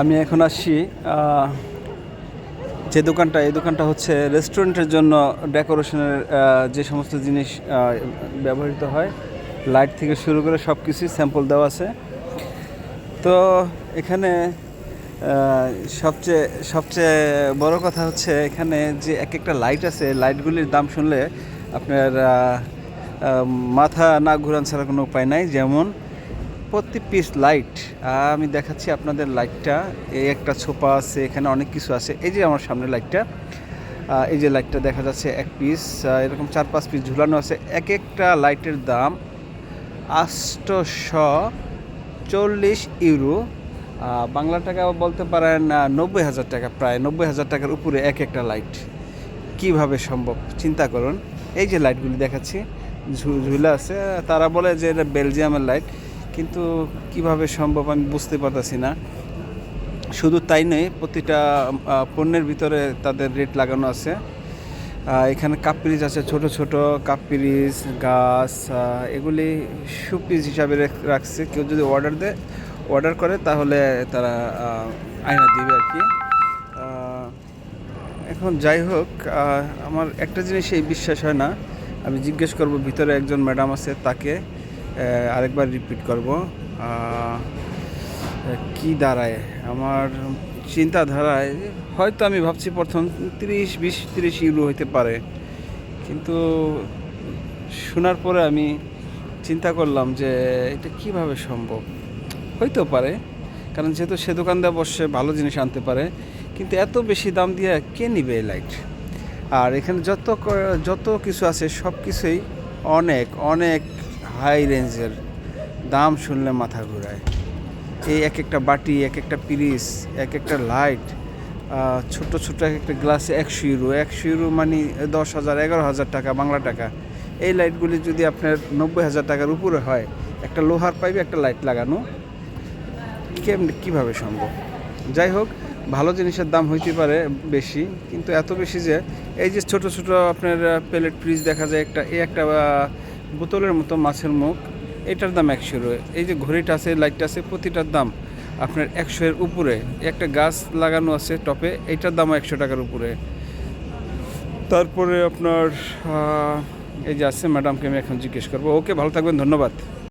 আমি এখন আহ, যে দোকানটা এই দোকানটা হচ্ছে রেস্টুরেন্টের জন্য ডেকোরেশনের যে সমস্ত জিনিস ব্যবহৃত হয়। লাইট থেকে শুরু করে সব কিছুই স্যাম্পল দেওয়া আছে। তো এখানে সবচেয়ে সবচেয়ে বড় কথা হচ্ছে এখানে যে এক একটা লাইট আছে লাইটগুলির দাম শুনলে আপনার মাথা না ঘুরান ছাড়া কোনো উপায় নাই। যেমন প্রতি পিস লাইট আমি দেখাচ্ছি আপনাদের লাইটটা এই একটা ছোপা আছে, এখানে অনেক কিছু আছে। এই যে আমার সামনে লাইটটা এই যে লাইটটা দেখা যাচ্ছে এক পিস এরকম চার পাঁচ পিস ঝুলানো আছে। এক একটা লাইটের দাম আষ্টশো চল্লিশ ইউরো। বাংলা টাকা বলতে পারেন নব্বই হাজার টাকা, প্রায় নব্বই হাজার টাকার উপরে এক একটা লাইট কীভাবে সম্ভব? চিন্তা করুন। এই যে লাইটগুলি দেখাচ্ছি ঝুলা আছে, তারা বলে যে এটা বেলজিয়ামের লাইট কিন্তু কীভাবে সম্ভব আমি বুঝতে পারতেছি না। শুধু তাই নয়, প্রতিটা পণ্যের ভিতরে তাদের রেট লাগানো আছে। এখানে কাপ পিরিজ আছে, ছোট ছোট কাপ পিরিজ গাছ এগুলি সুপিস হিসাবে রাখছে। কেউ যদি অর্ডার দেয়, অর্ডার করে তাহলে তারা আয়না দিবে আর কি। এখন যাই হোক আমার একটা জিনিস এই বিশ্বাস হয় না। আমি জিজ্ঞেস করব, ভিতরে একজন ম্যাডাম আছে তাকে। আরেকবার রিপিট করব। কি দাঁড়ায়? আমার চিন্তাধারায় হয়তো আমি ভাবছি প্রথম তিরিশ, বিশ, তিরিশ ইউরো হইতে পারে। কিন্তু শোনার পরে আমি চিন্তা করলাম যে এটা কীভাবে সম্ভব? হইতেও পারে, কারণ যেহেতু সে দোকানদার বসে ভালো জিনিস আনতে পারে, কিন্তু এত বেশি দাম দিয়ে কে নিবে এই লাইট আর এখানে যত যত কিছু আছে সব কিছুই অনেক অনেক হাই রেঞ্জের দাম শুনলে মাথা ঘুরায়। এই এক একটা বাটি, এক একটা পিরিস, এক একটা লাইট ছোট ছোট এক একটা গ্লাসে একশো ইউরো। একশো ইউরো মানে দশ হাজার, এগারো হাজার টাকা, বাংলা টাকা। এই লাইটগুলি যদি আপনার নব্বই হাজার টাকার উপরে হয়, একটা লোহার পাইপে একটা লাইট লাগানো, কেমনি, কীভাবে সম্ভব? যাই হোক, ভালো জিনিসের দাম হইতে পারে বেশি, কিন্তু এত বেশি যে, এই যে ছোট ছোট আপনার প্লেট ফ্রিজ দেখা যায়, একটা, এই একটা বোতলের মতো মাছের মুখ, এটার দাম একশো এই যে ঘড়িটা আছে লাইটটা আছে, প্রতিটার দাম আপনার একশো এর উপরে। একটা গাছ লাগানো আছে টপে, এটার দাম একশো টাকার উপরে। তারপরে আপনার এই যে আছে ম্যাডামকে আমি এখন জিজ্ঞেস করব। ওকে, ভালো থাকবেন, ধন্যবাদ।